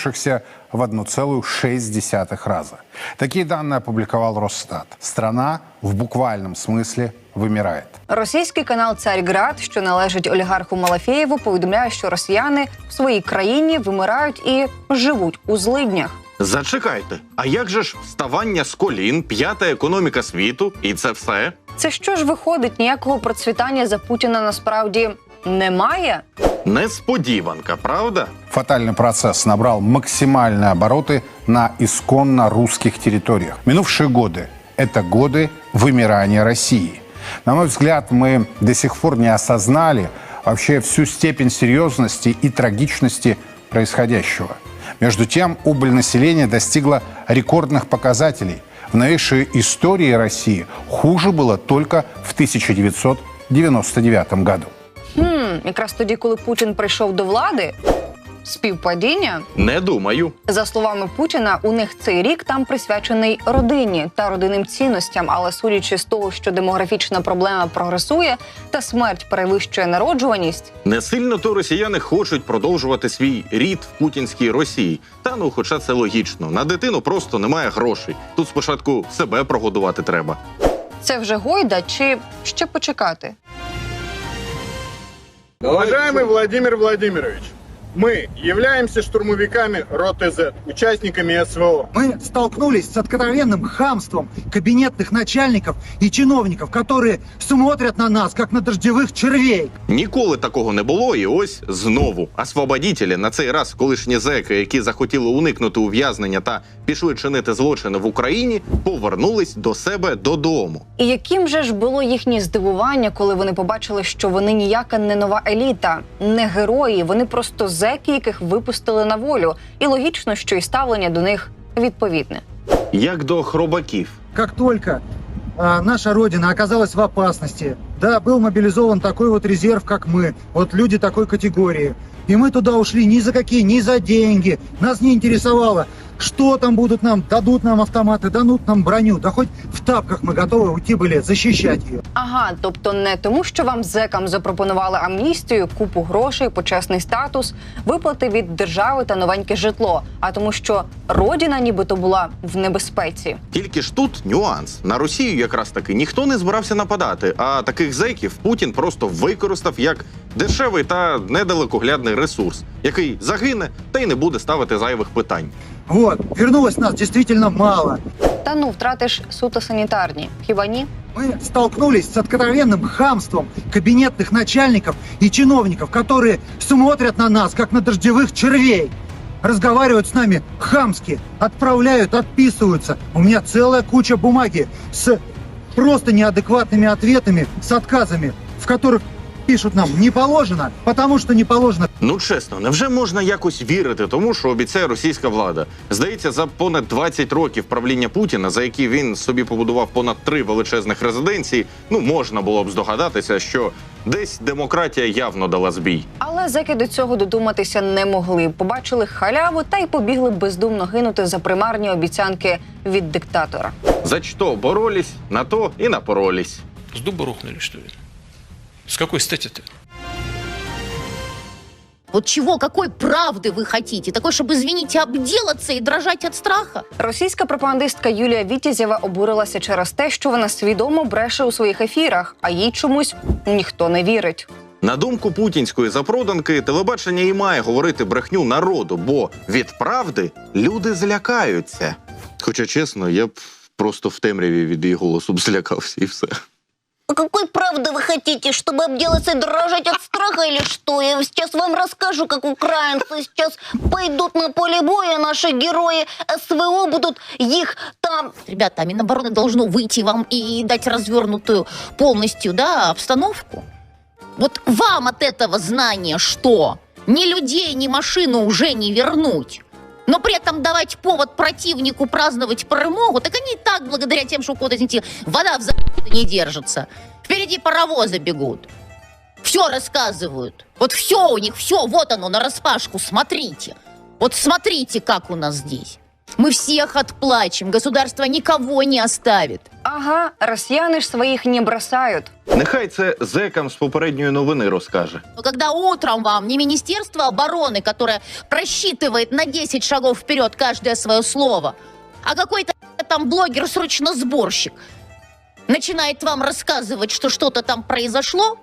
увеличившихся в 1,6 раза. Такие данные опубликовал Росстат. Страна в буквальном смысле вымирает. Російський канал Царьград, що належить олігарху Малафєєву, повідомляє, що росіяни в своїй країні вимирають і живуть у злиднях. Зачекайте, а як же ж вставання з колін, п'ята економіка світу, і це все? Це що ж виходить? Ніякого процвітання за Путіна насправді немає. Несподіванка, правда? Фатальный процесс набрал максимальные обороты на исконно русских территориях. Минувшие годы – это годы вымирания России. На мой взгляд, мы до сих пор не осознали вообще всю степень серьезности и трагичности происходящего. Между тем, убыль населения достигла рекордных показателей. В новейшей истории России хуже было только в 1999 году. Хм, якраз тоді, коли Путін прийшов до влади, співпадіння. Не думаю. За словами Путіна, у них цей рік там присвячений родині та родинним цінностям. Але судячи з того, що демографічна проблема прогресує та смерть перевищує народжуваність, Не сильно то росіяни хочуть продовжувати свій рід в путінській Росії. Та ну, хоча це логічно. На дитину просто немає грошей. Тут спочатку себе прогодувати треба. це вже гойда чи ще почекати? Уважаемый Владимир Владимирович, мы являемся штурмовиками роты Z, участниками СВО. Мы столкнулись с откровенным хамством кабинетных начальников и чиновников, которые смотрят на нас, как на дождевых червей. Ніколи такого не було, і ось знову. Освободітелі на цей раз колишні зеки, які захотіли уникнути ув'язнення та пішли чинити злочини в Україні, повернулись до себе додому. І яким же ж було їхнє здивування, коли вони побачили, що вони ніяка не нова еліта, не герої, вони просто зеки, яких випустили на волю. І логічно, що і ставлення до них відповідне. Як до хробаків. Как только а, наша Родина оказалась в опасности, да, был мобилизован такой вот резерв, как мы, вот люди такой категории. И мы туда ушли ни за какие, ни за деньги. Нас не интересовало, что там будут нам, дадут нам автоматы, дадут нам броню. Да хоть в тапках мы готовы уйти были защищать ее. Ага, тобто не тому, що вам зекам запропонували амністію, купу грошей, почесний статус, виплати від держави та новеньке житло, а тому, що родина нібито була в небезпеці. Тільки ж тут нюанс. На Росію якраз таки ніхто не збирався нападати, а таких зеків Путін просто використав як дешевий та недалекоглядний ресурс, який загине та й не буде ставити зайвих питань. Вот, вернулось нас действительно мало. Та ну втратиш суто санітарні. Хіба ні? Мы столкнулись с откровенным хамством кабинетных начальников и чиновников, которые смотрят на нас, как на дождевых червей. Разговаривают с нами хамски, отправляют, отписываются. У меня целая куча бумаги с просто неадекватными ответами, с отказами, в которых пишут нам «не положено», потому что не положено. Ну чесно, невже можна якось вірити тому, що обіцяє російська влада? Здається, за понад 20 років правління Путіна, за які він собі побудував понад три величезних резиденції, ну можна було б здогадатися, що десь демократія явно дала збій. Але зеки до цього додуматися не могли. Побачили халяву та й побігли бездумно гинути за примарні обіцянки від диктатора. За що боролись, на то і напоролись. С дуба рухнули, что ли? С какой стати-то? Вот чего, какой правды вы хотите? Такой, чтобы, извините, обделаться и дрожать от страха? Російська пропагандистка Юлія Вітязєва обурилася через те, що вона свідомо бреше у своїх ефірах, а їй чомусь ніхто не вірить. На думку путінської запроданки, телебачення і має говорити брехню народу, бо від правди люди злякаються. Хоча, чесно, я б просто в темряві від її голосу б злякався і все. А какой правды вы хотите, чтобы обделаться и дрожать от страха или что? Я сейчас вам расскажу, как украинцы сейчас пойдут на поле боя, наши герои СВО будут их там Ребята, а Минобороны должно выйти вам и дать развернутую полностью, да, обстановку. Вот вам от этого знания что? Ни людей, ни машину уже не вернуть. Но при этом давать повод противнику праздновать перемогу, так они и так, благодаря тем, что у кого-то, извините, вода в за***е не держится. Впереди паровозы бегут. Все рассказывают. Вот все у них, все, вот оно, на распашку, смотрите. Вот смотрите, как у нас здесь. Мы всех отплачем, государство никого не оставит. А Ага, росіяни ж своїх не бросають. Нехай це зекам з попередньої новини розкаже. Но когда утром вам не Министерство обороны, которое просчитывает на 10 шагов вперед каждое свое слово, а какой-то там блогер-срочно-сборщик начинает вам рассказывать, что что-то там произошло,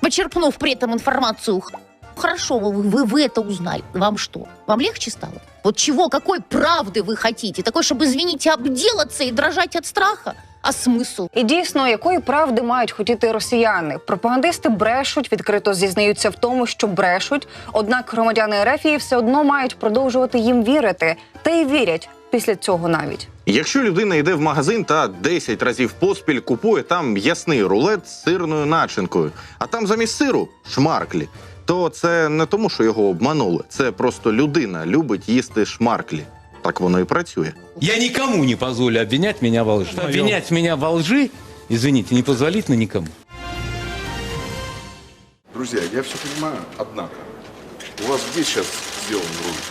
почерпнув при этом информацию, «Х- хорошо, вы, вы, вы это узнали, вам что? Вам легче стало? Вот чего, какой правды вы хотите? Такой, чтобы, извините, обделаться и дрожать от страха? А смысл? І дійсно, якої правди мають хотіти росіяни? Пропагандисти брешуть, відкрито зізнаються в тому, що брешуть. Однак громадяни Ерефії все одно мають продовжувати їм вірити, та й вірять після цього навіть. Якщо людина йде в магазин та 10 разів поспіль купує там м'ясний рулет з сирною начинкою, а там замість сиру шмарклі, то це не тому, що його обманули. Це просто людина любить їсти шмарклі. Так воно і працює. Я нікому не позволю обвинять мене во лжи. Обвинять мене во лжи, извините, не позволительно нікому. Друзья, я все понимаю, однако, у вас где сейчас сделан ролик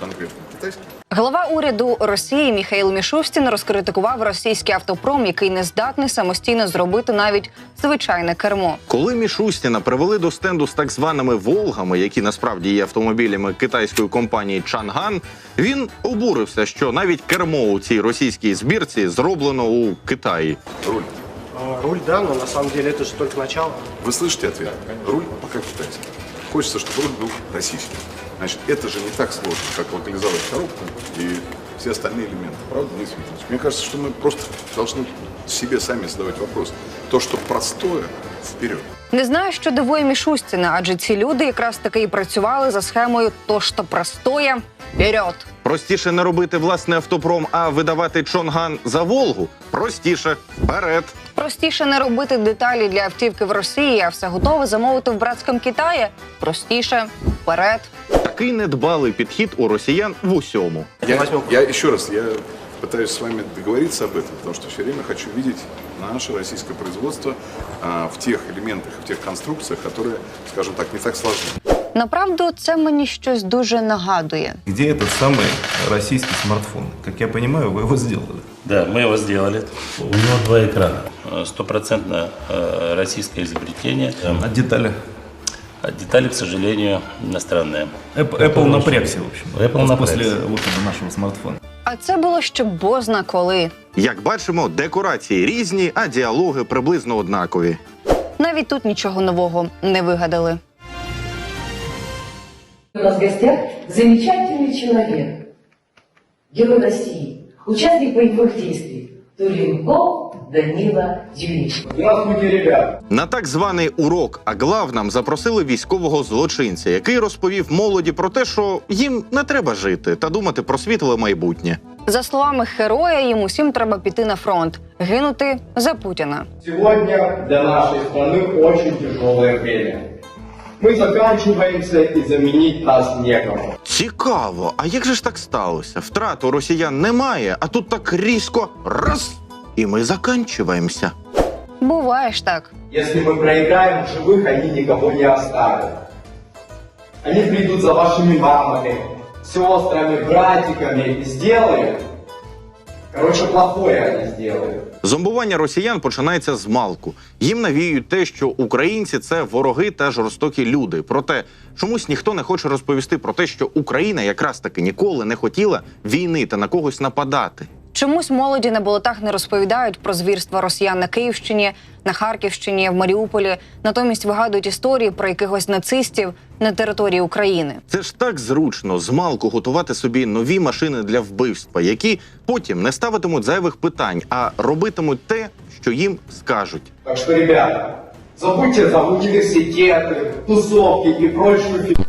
конкретно? Китайский? Глава уряду Росії Міхаїл Мішустін розкритикував російський автопром, який не здатний самостійно зробити навіть звичайне кермо. Коли Мішустіна привели до стенду з так званими Волгами, які насправді є автомобілями китайської компанії Чанган, він обурився, що навіть кермо у цій російській збірці зроблено у Китаї. Руль. А, Руль, да, но на самом деле это же только начало. Вы слышите ответ? Руль пока китайский. Хочется, чтобы руль был российский. Значит, это же не так сложно, как локализовать коробку и все остальные элементы. Правда, Денис Викторович? Мне кажется, что мы просто должны себе сами задавать вопрос. То, что простое, вперед. Не знаю, що дивує Мішустіна, адже ці люди якраз таки і працювали за схемою «то, що простоє, вперед». Простіше не робити власний автопром, а видавати Чонган за Волгу. Простіше вперед. Простіше не робити деталі для автівки в Росії, а все готове замовити в братському Китаї. Простіше вперед. Такий недбалий підхід у росіян в усьому. Я, я еще раз, я пытаюсь с вами договориться об этом, потому что все время хочу видеть наше российское производство а, в тех элементах и в тех конструкциях, которые, скажем так, не так сложны. Направду, це мені щось дуже нагадує. Где этот самый российский смартфон? Как я понимаю, вы его сделали. Да, мы его сделали. У него два экрана. Э, Стопроцентно э, российское изобретение. Эм, А детали? А детали, к сожалению, иностранные. Apple, Apple напрягся, в общем. Apple вот напрягся. После выхода нашего смартфона. А це було ще бозна коли. Як бачимо, декорації різні, а діалоги приблизно однакові. Навіть тут нічого нового не вигадали. У нас в гостях замечательный человек, герой России, участник боевых действий Туренков Данила Юрьевич. Здравствуйте, ребят. На так званий урок а главнам запросили військового злочинця, який розповів молоді про те, що їм не треба жити та думати про світле майбутнє. За словами героя, їм усім треба піти на фронт, гинути за Путіна. Сегодня для нашей страны очень тяжелое время. Мы заканчиваемся и заменить нас некому. Цікаво, а як же ж так сталося? Втрат у росіян немає, а тут так різко раз і ми заканчиваємося. Буває ж так. Если мы проиграем в живых, они никого не оставят. Они придут за вашими мамами, сестрами, братиками и сделают. Короче, плохое они сделали. Зомбування росіян починається з малку. Їм навіюють те, що українці це вороги та жорстокі люди. Проте чомусь ніхто не хоче розповісти про те, що Україна якраз таки ніколи не хотіла війни та на когось нападати. Чомусь молоді на болотах не розповідають про звірства росіян на Київщині, на Харківщині, в Маріуполі. Натомість вигадують історії про якихось нацистів на території України. Це ж так зручно з малку готувати собі нові машини для вбивства, які потім не ставитимуть зайвих питань, а робитимуть те, що їм скажуть. Так что, ребята, забудьте за университеты, тусовки и прочую фигню.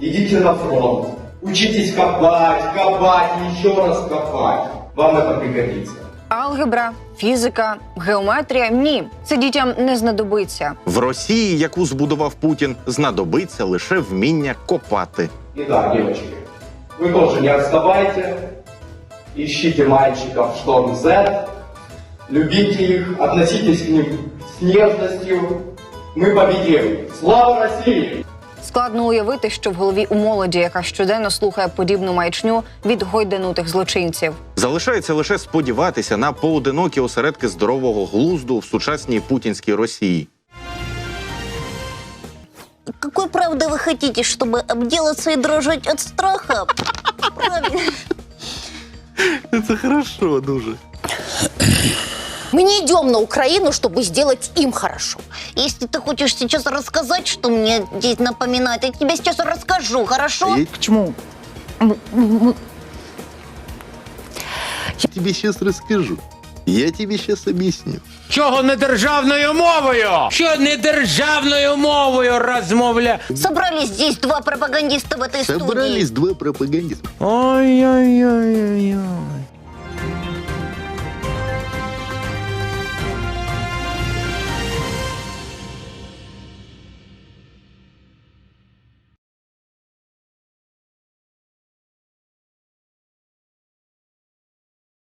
Идите на фронт. Учитесь копать, копать и еще раз копать Вам это пригодится. Алгебра, фізика, геометрія ні, це дітям не знадобиться. В Росії, яку збудував Путін, знадобиться лише вміння копати. И да, девочки, вы тоже не отставайте. Ищите мальчиков в Шторм Z. Любите их, относитесь к ним с нежностью. Мы победим. Слава России! Складно уявити, що в голові у молоді, яка щоденно слухає подібну маячню від гойданутих злочинців. Залишається лише сподіватися на поодинокі осередки здорового глузду в сучасній путінській Росії. Какой правды вы хотите, чтобы обделаться и дрожать от страха? Правильно. Це хорошо, дуже. Мы не идем на Украину, чтобы сделать им хорошо. Если ты хочешь сейчас рассказать, что мне здесь напоминает, я тебе сейчас расскажу, хорошо? Почему? я тебе сейчас расскажу. Я тебе сейчас объясню. Чого не державною мовою? Що не державною мовою розмовля? Собрались здесь два пропагандиста в этой студии. два пропагандиста. Ой-ой-ой-ой-ой.